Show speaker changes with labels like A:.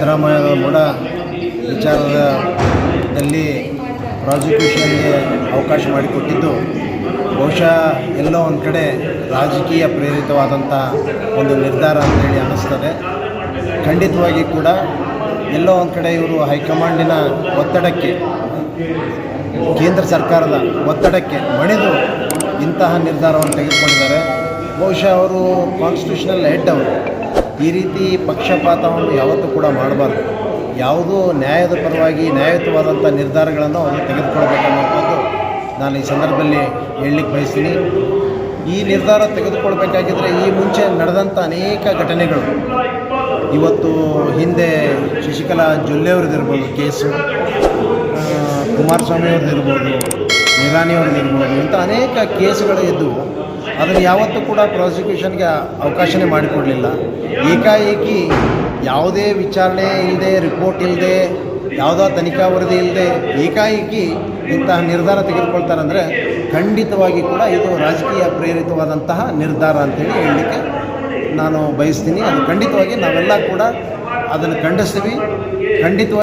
A: ಸಿದ್ದರಾಮಯ್ಯ ಕೂಡ ವಿಚಾರದಲ್ಲಿ ಪ್ರಾಸಿಕ್ಯೂಷನ್ಗೆ ಅವಕಾಶ ಮಾಡಿಕೊಟ್ಟಿದ್ದು. ಬಹುಶಃ ಎಲ್ಲೋ ಒಂದು ಕಡೆ ರಾಜಕೀಯ ಪ್ರೇರಿತವಾದಂಥ ಒಂದು ನಿರ್ಧಾರ ಅಂತೇಳಿ ಅನ್ನಿಸ್ತದೆ ಖಂಡಿತವಾಗಿ ಕೂಡ ಎಲ್ಲೋ ಒಂದು ಕಡೆ ಇವರು ಹೈಕಮಾಂಡಿನ ಒತ್ತಡಕ್ಕೆ, ಕೇಂದ್ರ ಸರ್ಕಾರದ ಒತ್ತಡಕ್ಕೆ ಮಣಿದು ಇಂತಹ ನಿರ್ಧಾರವನ್ನು ತೆಗೆದುಕೊಂಡಿದ್ದಾರೆ. ಬಹುಶಃ ಅವರು ಕಾನ್ಸ್ಟಿಟ್ಯೂಷನಲ್ ಹೆಡ್ ಅವರು. ಈ ರೀತಿ ಪಕ್ಷಪಾತವನ್ನು ಯಾವತ್ತೂ ಕೂಡ ಮಾಡಬಾರ್ದು. ಯಾವುದೂ ನ್ಯಾಯದ ಪರವಾಗಿ ನ್ಯಾಯಯುತವಾದಂಥ ನಿರ್ಧಾರಗಳನ್ನು ಅವರು ತೆಗೆದುಕೊಳ್ಬೇಕನ್ನುವಂಥದ್ದು ನಾನು ಈ ಸಂದರ್ಭದಲ್ಲಿ ಹೇಳಲಿಕ್ಕೆ ಬಯಸ್ತೀನಿ. ಈ ನಿರ್ಧಾರ ತೆಗೆದುಕೊಳ್ಬೇಕಾಗಿದ್ದರೆ ಈ ಮುಂಚೆ ನಡೆದಂಥ ಅನೇಕ ಘಟನೆಗಳು. ಇವತ್ತು ಹಿಂದೆ ಶಶಿಕಲಾ ಜೊಲ್ಲೆಯವ್ರದ್ದಿರ್ಬೋದು ಕೇಸು ಆ, ಕುಮಾರಸ್ವಾಮಿ ಅವ್ರದ್ದಿರ್ಬೋದು ನಿರಾಣಿ ಅವ್ರದ್ದಿರ್ಬೋದು ಇಂಥ ಅನೇಕ ಕೇಸುಗಳು ಇದ್ದವು ಅದನ್ನು ಯಾವತ್ತೂ ಕೂಡ ಪ್ರಾಸಿಕ್ಯೂಷನ್ಗೆ ಅವಕಾಶನೇ ಮಾಡಿಕೊಡಲಿಲ್ಲ. ಏಕಾಏಕಿ ಯಾವುದೇ ವಿಚಾರಣೆ ಇಲ್ಲದೆ, ರಿಪೋರ್ಟ್ ಇಲ್ಲದೆ, ಯಾವುದೋ ತನಿಖಾ ವರದಿ ಇಲ್ಲದೆ ಏಕಾಏಕಿ ಇಂತಹ ನಿರ್ಧಾರ ತೆಗೆದುಕೊಳ್ತಾರಂದರೆ ಖಂಡಿತವಾಗಿ ಕೂಡ ಇದು ರಾಜಕೀಯ ಪ್ರೇರಿತವಾದಂತಹ ನಿರ್ಧಾರ ಅಂತೇಳಿ ಹೇಳಲಿಕ್ಕೆ ನಾನು ಬಯಸ್ತೀನಿ. ಅದು ಖಂಡಿತವಾಗಿ ನಾವೆಲ್ಲ ಕೂಡ ಅದನ್ನು ಖಂಡಿಸ್ತೀವಿ. ಖಂಡಿತವಾಗಿ